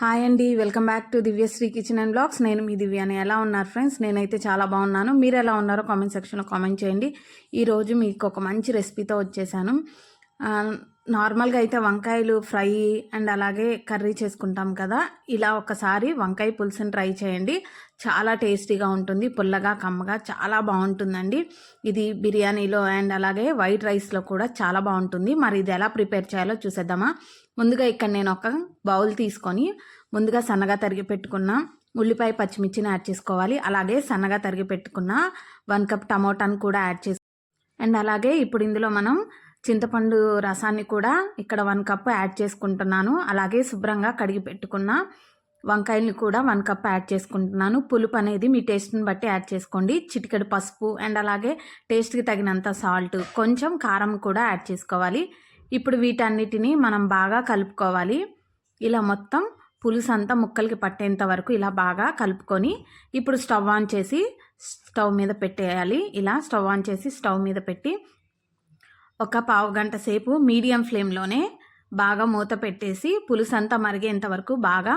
Hi అండి welcome back to Divyasri kitchen and blogs. నేను మీ దివ్యాని ఎలా ఉన్నారు ఫ్రెండ్స్? నేనైతే చాలా బాగున్నాను. మీరు ఎలా ఉన్నారో కామెంట్ సెక్షన్లో కామెంట్ చేయండి. ఈరోజు మీకు ఒక మంచి రెసిపీతో వచ్చేసాను. నార్మల్గా అయితే వంకాయలు ఫ్రై అండ్ అలాగే కర్రీ చేసుకుంటాం కదా ఇలా ఒకసారి వంకాయ పులుసుని ట్రై చేయండి. చాలా టేస్టీగా ఉంటుంది పుల్లగా కమ్మగా చాలా బాగుంటుందండి. ఇది బిర్యానీలో అండ్ అలాగే వైట్ రైస్లో కూడా చాలా బాగుంటుంది. మరి ఇది ఎలా ప్రిపేర్ చేయాలో చూసేద్దామా? ముందుగా ఇక్కడ నేను ఒక బౌల్ తీసుకొని ముందుగా సన్నగా తరిగి పెట్టుకున్న ఉల్లిపాయ పచ్చిమిర్చిని యాడ్ చేసుకోవాలి. అలాగే సన్నగా తరిగి పెట్టుకున్న వన్ కప్ టమోటాను కూడా యాడ్ చేసుకో అండ్ అలాగే ఇప్పుడు ఇందులో మనం చింతపండు రసాన్ని కూడా ఇక్కడ వన్ కప్ యాడ్ చేసుకుంటున్నాను. అలాగే శుభ్రంగా కడిగి పెట్టుకున్న వంకాయల్ని కూడా వన్ కప్ యాడ్ చేసుకుంటున్నాను. పులుపు అనేది మీ టేస్ట్ని బట్టి యాడ్ చేసుకోండి. చిటికెడు పసుపు అండ్ అలాగే టేస్ట్కి తగినంత సాల్ట్ కొంచెం కారం కూడా యాడ్ చేసుకోవాలి. ఇప్పుడు వీటన్నిటిని మనం బాగా కలుపుకోవాలి. ఇలా మొత్తం పులుసు అంతా ముక్కలకి పట్టేంత వరకు ఇలా బాగా కలుపుకొని ఇప్పుడు స్టవ్ ఆన్ చేసి స్టవ్ మీద పెట్టేయాలి. ఇలా స్టవ్ ఆన్ చేసి స్టవ్ మీద పెట్టి ఒక పావు గంట సేపు మీడియం ఫ్లేమ్లోనే బాగా మూత పెట్టేసి పులుసు అంతా మరిగేంత వరకు బాగా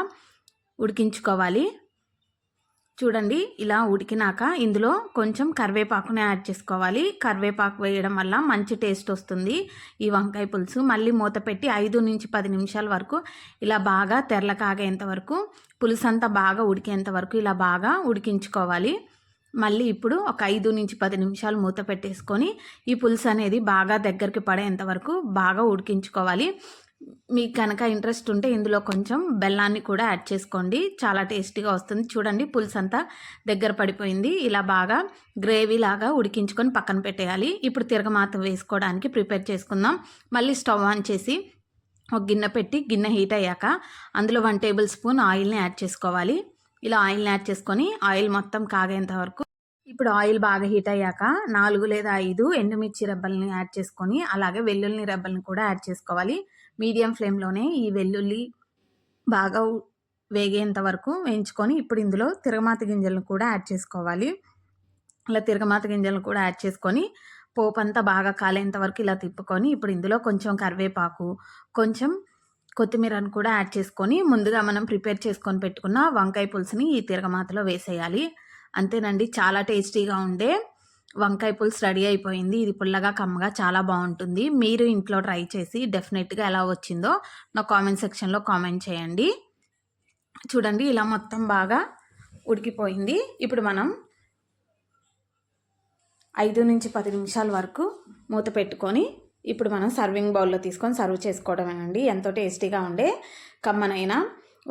ఉడికించుకోవాలి. చూడండి ఇలా ఉడికినాక ఇందులో కొంచెం కరివేపాకునే యాడ్ చేసుకోవాలి. కరివేపాకు వేయడం వల్ల మంచి టేస్ట్ వస్తుంది ఈ వంకాయ పులుసు. మళ్ళీ మూత పెట్టి ఐదు నుంచి పది నిమిషాల వరకు ఇలా బాగా తెరలకాగేంత వరకు పులుసు అంతా బాగా ఉడికేంత వరకు ఇలా బాగా ఉడికించుకోవాలి. మళ్ళీ ఇప్పుడు ఒక ఐదు నుంచి పది నిమిషాలు మూత పెట్టేసుకొని ఈ పులుసు అనేది బాగా దగ్గరికి పడేంత వరకు బాగా ఉడికించుకోవాలి. మీకు కనుక ఇంట్రెస్ట్ ఉంటే ఇందులో కొంచెం బెల్లాన్ని కూడా యాడ్ చేసుకోండి. చాలా టేస్టీగా వస్తుంది. చూడండి పులుసు అంతా దగ్గర పడిపోయింది. ఇలా బాగా గ్రేవీ లాగా ఉడికించుకొని పక్కన పెట్టేయాలి. ఇప్పుడు తిరగమాత వేసుకోవడానికి ప్రిపేర్ చేసుకుందాం. మళ్ళీ స్టవ్ ఆన్ చేసి ఒక గిన్నె పెట్టి గిన్నె హీట్ అయ్యాక అందులో వన్ టేబుల్ స్పూన్ ఆయిల్ని యాడ్ చేసుకోవాలి. ఇలా ఆయిల్ని యాడ్ చేసుకొని ఆయిల్ మొత్తం కాగేంత వరకు ఇప్పుడు ఆయిల్ బాగా హీట్ అయ్యాక నాలుగు లేదా ఐదు ఎండుమిర్చి రెబ్బల్ని యాడ్ చేసుకొని అలాగే వెల్లుల్లి రెబ్బల్ని కూడా యాడ్ చేసుకోవాలి. మీడియం ఫ్లేమ్లోనే ఈ వెల్లుల్లి బాగా వేగేంత వరకు వేయించుకొని ఇప్పుడు ఇందులో తిరగమాత గింజలను కూడా యాడ్ చేసుకోవాలి. ఇలా తిరగమాత గింజలను కూడా యాడ్ చేసుకొని పోపు అంతా బాగా కాలేంత వరకు ఇలా తిప్పుకొని ఇప్పుడు ఇందులో కొంచెం కరివేపాకు కొంచెం కొత్తిమీరను కూడా యాడ్ చేసుకొని ముందుగా మనం ప్రిపేర్ చేసుకొని పెట్టుకున్న వంకాయ పులుసుని ఈ తిరగమాతలో వేసేయాలి. అంతేనండి చాలా టేస్టీగా ఉండే వంకాయ పులుసు రెడీ అయిపోయింది. ఇది పుల్లగా కమ్మగా చాలా బాగుంటుంది. మీరు ఇంట్లో ట్రై చేసి డెఫినెట్గా ఎలా వచ్చిందో నా కామెంట్ సెక్షన్లో కామెంట్ చేయండి. చూడండి ఇలా మొత్తం బాగా ఉడికిపోయింది. ఇప్పుడు మనం ఐదు నుంచి పది నిమిషాల వరకు మూత పెట్టుకొని ఇప్పుడు మనం సర్వింగ్ బౌల్లో తీసుకొని సర్వ్ చేసుకోవడమేనండి. ఎంతో టేస్టీగా ఉండే కమ్మనైన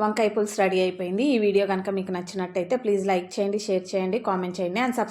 వంకాయ పులుసు రెడీ అయిపోయింది. ఈ వీడియో కనుక మీకు నచ్చినట్టయితే ప్లీజ్ లైక్ చేయండి షేర్ చేయండి కామెంట్ చేయండి అండ్ సబ్స్క్రైబ్